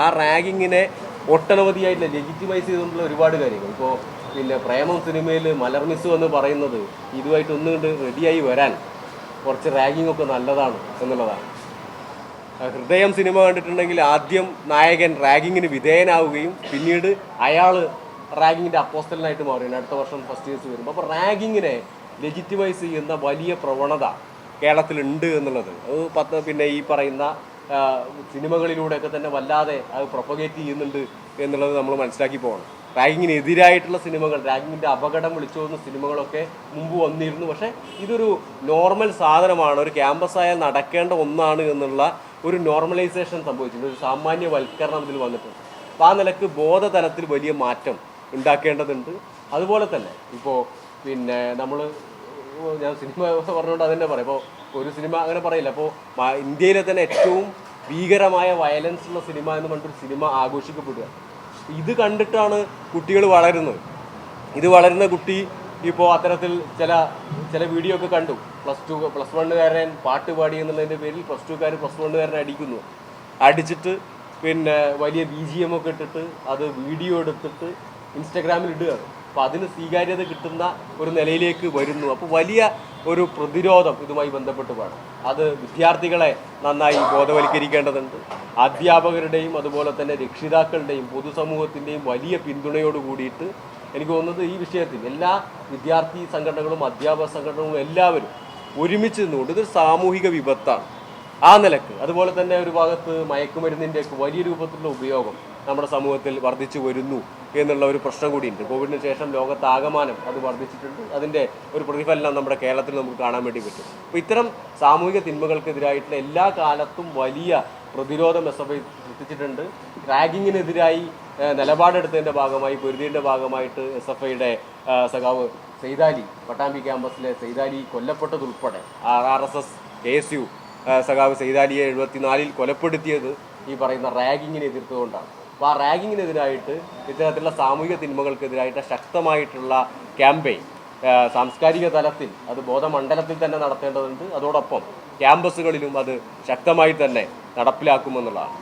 ആ റാഗിങ്ങിനെ ഒട്ടനവധിയായിട്ടുള്ള ലെജിറ്റിമൈസ് ചെയ്തിട്ടുള്ള ഒരുപാട് കാര്യങ്ങൾ. ഇപ്പോൾ പിന്നെ പ്രേമം സിനിമയിൽ മലർമിസ് എന്ന് പറയുന്നത് ഇതുമായിട്ട് ഒന്നുകൊണ്ട് റെഡിയായി വരാൻ കുറച്ച് റാഗിംഗ് ഒക്കെ നല്ലതാണ് എന്നുള്ളതാണ്. ഹൃദയം സിനിമ കണ്ടിട്ടുണ്ടെങ്കിൽ ആദ്യം നായകൻ റാഗിങ്ങിന് വിധേയനാവുകയും പിന്നീട് അയാൾ റാഗിങ്ങിന്റെ അപ്പോസ്റ്റലിനായിട്ട് മാറുകയാണ് അടുത്ത വർഷം ഫസ്റ്റ് ഇയേഴ്സ് വരുമ്പോൾ അപ്പോൾ റാഗിങ്ങിനെ ലെജിറ്റിമൈസ് ചെയ്യുന്ന വലിയ പ്രവണത കേരളത്തിലുണ്ട് എന്നുള്ളത്. അത് പത്ത് പിന്നെ ഈ പറയുന്ന സിനിമകളിലൂടെയൊക്കെ തന്നെ വല്ലാതെ അത് പ്രൊപ്പഗേറ്റ് ചെയ്യുന്നുണ്ട് എന്നുള്ളത് നമ്മൾ മനസ്സിലാക്കി പോകണം. റാഗിങ്ങിനെതിരായിട്ടുള്ള സിനിമകൾ റാഗിങ്ങിന്റെ അപകടം വിളിച്ചു പോകുന്ന സിനിമകളൊക്കെ മുമ്പ് വന്നിരുന്നു. പക്ഷേ ഇതൊരു നോർമൽ സാധനമാണ്. ഒരു ക്യാമ്പസ് ആയാൽ നടക്കേണ്ട ഒന്നാണ് എന്നുള്ള ഒരു നോർമലൈസേഷൻ സംഭവിച്ചിട്ടുണ്ട്. ഒരു സാമാന്യവൽക്കരണം ഇതിൽ വന്നിട്ടുണ്ട്. അപ്പോൾ ആ നിലയ്ക്ക് ബോധതലത്തിൽ വലിയ മാറ്റം ഉണ്ടാക്കേണ്ടതുണ്ട്. അതുപോലെ തന്നെ ഇപ്പോൾ പിന്നെ നമ്മൾ ഞാൻ സിനിമ പറഞ്ഞുകൊണ്ട് അതന്നെ പറയാം. അപ്പോൾ ഒരു സിനിമ അങ്ങനെ പറയില്ല. അപ്പോൾ ഇന്ത്യയിലെ തന്നെ ഏറ്റവും ഭീകരമായ വയലൻസ് ഉള്ള സിനിമ എന്ന് പറഞ്ഞിട്ടൊരു സിനിമ ആഘോഷിക്കപ്പെടുക. ഇത് കണ്ടിട്ടാണ് കുട്ടികൾ വളരുന്നത്. ഇത് വളരുന്ന കുട്ടി ഇപ്പോൾ അത്തരത്തിൽ ചില ചില വീഡിയോ ഒക്കെ കണ്ടു. പ്ലസ് ടു പ്ലസ് വണ്ണുകാരൻ പാട്ട് പാടി എന്നുള്ളതിന്റെ പേരിൽ പ്ലസ് ടുക്കാർ പ്ലസ് വണ്ണുകാരനെ അടിക്കുന്നു. അടിച്ചിട്ട് പിന്നെ വലിയ ബി ജി എം ഒക്കെ ഇട്ടിട്ട് അത് വീഡിയോ എടുത്തിട്ട് ഇൻസ്റ്റഗ്രാമിൽ ഇടുകയാണ് അപ്പോൾ അതിന് സ്വീകാര്യത കിട്ടുന്ന ഒരു നിലയിലേക്ക് വരുന്നു. അപ്പോൾ വലിയ ഒരു പ്രതിരോധം ഇതുമായി ബന്ധപ്പെട്ട് വേണം. അത് വിദ്യാർത്ഥികളെ നന്നായി ബോധവൽക്കരിക്കേണ്ടതുണ്ട്. അധ്യാപകരുടെയും അതുപോലെ തന്നെ രക്ഷിതാക്കളുടെയും പൊതുസമൂഹത്തിന്റെയും വലിയ പിന്തുണയോട് കൂടിയിട്ട് എനിക്ക് തോന്നുന്നത് ഈ വിഷയത്തിൽ എല്ലാ വിദ്യാർത്ഥി സംഘടനകളും അധ്യാപക സംഘടനകളും എല്ലാവരും ഒരുമിച്ച് നിന്നുകൊണ്ട് ഇതൊരു സാമൂഹിക വിപത്താണ്. ആ നിലയ്ക്ക്. അതുപോലെ തന്നെ ഒരു ഭാഗത്ത് മയക്കുമരുന്നിന്റെയൊക്കെ വലിയ രൂപത്തിലുള്ള ഉപയോഗം നമ്മുടെ സമൂഹത്തിൽ വർദ്ധിച്ചു വരുന്നു എന്നുള്ള ഒരു പ്രശ്നം കൂടിയുണ്ട്. കോവിഡിന് ശേഷം ലോകത്താകമാനം അത് വർദ്ധിച്ചിട്ടുണ്ട്. അതിന്റെ ഒരു പ്രതിഫലനം നമ്മുടെ കേരളത്തിൽ നമുക്ക് കാണാൻ വേണ്ടി പറ്റും. അപ്പോൾ ഇത്തരം സാമൂഹിക തിന്മകൾക്കെതിരായിട്ടുള്ള എല്ലാ കാലത്തും വലിയ പ്രതിരോധം എസ് എഫ് ഐ സൃഷ്ടിച്ചിട്ടുണ്ട്. റാഗിങ്ങിനെതിരായി നിലപാടെടുത്തതിന്റെ ഭാഗമായി പൊരുതിയുടെ ഭാഗമായിട്ട് എസ് എഫ് ഐയുടെ സഖാവ് സെയ്താലി പട്ടാമ്പി ക്യാമ്പസിലെ Saithali കൊല്ലപ്പെട്ടതുൾപ്പെടെ R R S S K S U സഖാവ് സെയ്താലിയെ എഴുപത്തിനാലിൽ കൊലപ്പെടുത്തിയത് ഈ പറയുന്ന റാഗിങ്ങിനെ എതിർത്തുകൊണ്ടാണ്. അപ്പോൾ ആ റാഗിങ്ങിനെതിരായിട്ട് ഇത്തരത്തിലുള്ള സാമൂഹിക തിന്മകൾക്കെതിരായിട്ട് ശക്തമായിട്ടുള്ള ക്യാമ്പയിൻ സാംസ്കാരിക തലത്തിൽ അത് ബോധമണ്ഡലത്തിൽ തന്നെ നടത്തേണ്ടതുണ്ട്. അതോടൊപ്പം ക്യാമ്പസുകളിലും അത് ശക്തമായി തന്നെ നടപ്പിലാക്കുമെന്നുള്ളതാണ്.